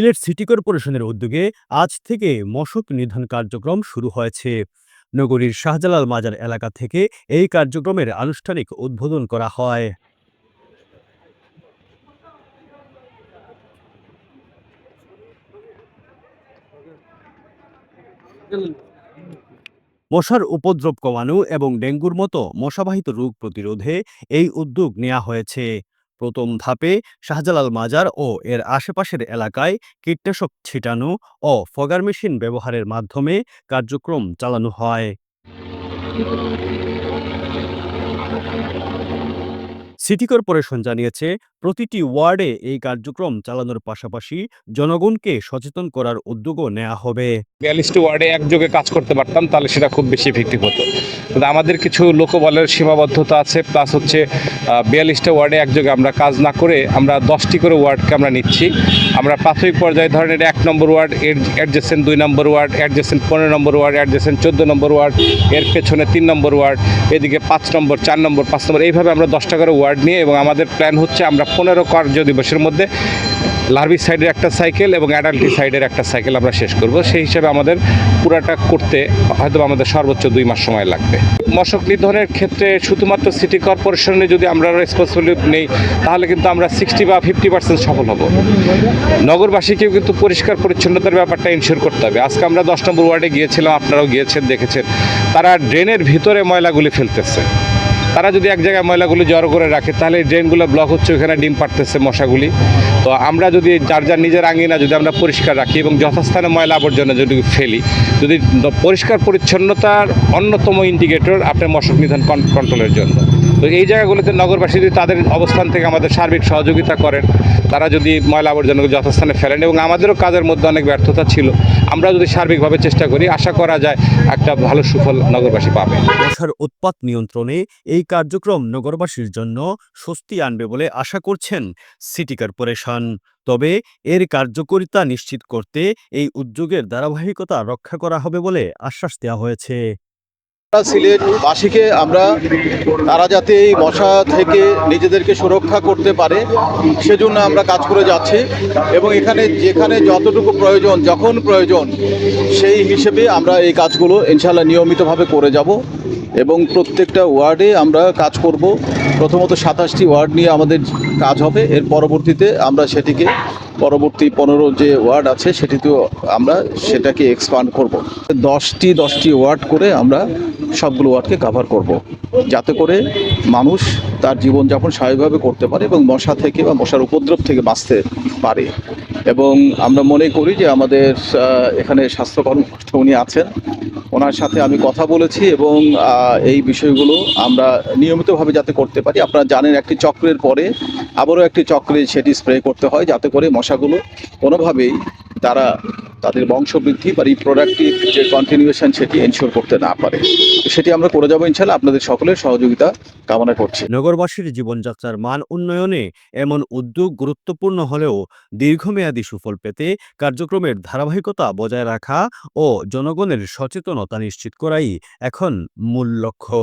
Sylhet city কর্পোরেশনের উদ্যোগে আজ থেকে মশক নিধন কার্যক্রম শুরু হয়েছে। নগরীর শাহজালাল মাজার এলাকা থেকে এই কার্যক্রমের আনুষ্ঠানিক উদ্বোধন করা হয়। মশার উপদ্রব কমানো এবং ডেঙ্গুর মতো মশাবাহিত রোগ প্রতিরোধে এই উদ্যোগ নেওয়া হয়েছে। প্রথম ধাপে শাহজালাল মাজার ও এর আশেপাশের এলাকায় কীটনাশক ছিটানো ও ফগার মেশিন ব্যবহারের মাধ্যমে কার্যক্রম চালানো হয়। সিটি কর্পোরেশন জানিয়েছে, প্রতিটি ওয়ার্ডে এই কার্যক্রম চালানোর পাশাপাশি জনগণকে সচেতন করার উদ্যোগও নেওয়া হবে। বিয়াল্লিশটি ওয়ার্ডে একযোগে কাজ করতে পারতাম, তাহলে সেটা খুব বেশি ইফেক্টিভ হতো। আমাদের কিছু লোকবলের সীমাবদ্ধতা আছে প্লাস হচ্ছে বিয়াল্লিশটা ওয়ার্ডে একযোগে আমরা কাজ না করে আমরা দশটি করে ওয়ার্ডকে আমরা নিচ্ছি। আমরা প্রাথমিক পর্যায়ে ধরেন এটা এক নম্বর ওয়ার্ড এর অ্যাডজেসেন্ট দুই নম্বর ওয়ার্ড, অ্যাডজেসেন্ট পনেরো নম্বর ওয়ার্ড, অ্যাডজেসেন্ট চোদ্দ নম্বর ওয়ার্ড, এর পেছনে তিন নম্বর ওয়ার্ড, এদিকে পাঁচ নম্বর, চার নম্বর, পাঁচ নম্বর, এইভাবে আমরা দশটা করে ওয়ার্ড নিয়ে এবং আমাদের প্ল্যান হচ্ছে আমরা পনেরো কার্য দিবসের মধ্যে লার্ভি সাইডের একটা সাইকেল এবং অ্যাডাল্টি সাইডের একটা সাইকেল আমরা শেষ করব। সেই হিসাবে আমাদের পুরাটা করতে হয়তো আমাদের সর্বোচ্চ দুই মাস সময় লাগবে। মশক নিধনের ক্ষেত্রে শুধুমাত্র সিটি কর্পোরেশনে যদি আমরা রেসপন্সিবিলিটি নেই, তাহলে কিন্তু আমরা সিক্সটি বা ফিফটি পার্সেন্ট সফল হব। নগরবাসীকেও কিন্তু পরিষ্কার পরিচ্ছন্নতার ব্যাপারটা ইনশিওর করতে হবে। আজকে আমরা দশ নম্বর ওয়ার্ডে গিয়েছিলাম, আপনারাও গিয়েছেন, দেখেছেন। তারা ড্রেনের ভিতরে ময়লাগুলি ফেলতেছে। তারা যদি এক জায়গায় ময়লাগুলি জড়ো করে রাখে, তাহলে ড্রেনগুলো ব্লক হচ্ছে ওখানে ডিম পাড়তেছে মশাগুলি। তো আমরা যদি যার যার নিজের আঙিনা যদি আমরা পরিষ্কার রাখি এবং যথাস্থানে ময়লা আবর্জনা যদি ফেলি, যদি পরিষ্কার পরিচ্ছন্নতার অন্যতম ইন্ডিকেটর আপনার মশক নিধন কন- কন্ট্রোলের জন্য। তো এই জায়গাগুলোতে নগরবাসী যদি তাদের অবস্থান থেকে আমাদের সার্বিক সহযোগিতা করেন। তারা যদি ময়লা আবর্জনাকে যথাস্থানে ফেলেন এবং আমাদেরও কাজের মধ্যে অনেক ব্যর্থতা ছিল, আমরা যদি সার্বিকভাবে চেষ্টা করি, আশা করা যায় একটা ভালো সুফল নগরবাসী পাবে। মশার উৎপাত নিয়ন্ত্রণে এই কার্যক্রম নগরবাসীর জন্য স্বস্তি আনবে বলে আশা করছেন সিটি কর্পোরেশন। তবে এর কার্যকারিতা নিশ্চিত করতে এই উদ্যোগের ধারাবাহিকতা রক্ষা করা হবে বলে আশ্বাস দেওয়া হয়েছে। সিলেটবাসীকে আমরা, তারা যাতে এই মশা থেকে নিজেদেরকে সুরক্ষা করতে পারে, সেজন্য আমরা কাজ করে যাচ্ছি। এবং এখানে যেখানে যতটুকু প্রয়োজন, যখন প্রয়োজন, সেই হিসেবে আমরা এই কাজগুলো ইনশাল্লাহ নিয়মিতভাবে করে যাব। এবং প্রত্যেকটা ওয়ার্ডে আমরা কাজ করব। প্রথমত সাতাশটি ওয়ার্ড নিয়ে আমাদের কাজ হবে। এর পরবর্তীতে আমরা সেটিকে পরবর্তী পনেরো যে ওয়ার্ড আছে সেটিতেও আমরা সেটাকে এক্সপান্ড করব। দশটি দশটি ওয়ার্ড করে আমরা সবগুলো ওয়ার্ডকে কভার করব। যাতে করে মানুষ তার জীবনযাপন স্বাভাবিকভাবে করতে পারে এবং মশা থেকে বা মশার উপদ্রব থেকে বাঁচতে পারে। এবং আমরা মনে করি যে আমাদের এখানে স্বাস্থ্য কর্মকর্তা উনি আছেন। ওনার সাথে আমি কথা বলেছি এবং এই বিষয়গুলো আমরা নিয়মিতভাবে যাতে করতে পারি। আপনারা জানেন একটি চক্রের পরে আবারও একটি চক্রে সেটি স্প্রে করতে হয় যাতে করে মশাগুলো কোনোভাবেই তারা তাদের বংশবৃদ্ধি বা রিপ্রোডাক্টিভ যে কন্টিনিউশন সেটি এনশিওর করতে না পারে। সেটি আমরা করে যাব ইনশাল্লাহ। আপনাদের সকলের সহযোগিতা কামনা করছি। নগরবাসীর জীবনযাত্রার মান উন্নয়নে এমন উদ্যোগ গুরুত্বপূর্ণ হলেও দীর্ঘমেয়াদী সুফল পেতে কার্যক্রমের ধারাবাহিকতা বজায় রাখা ও জনগণের সচেতনতা নিশ্চিত করাই এখন মূল লক্ষ্য।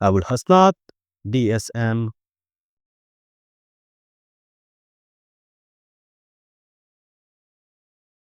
আবুল হাসনাত ডিএসএম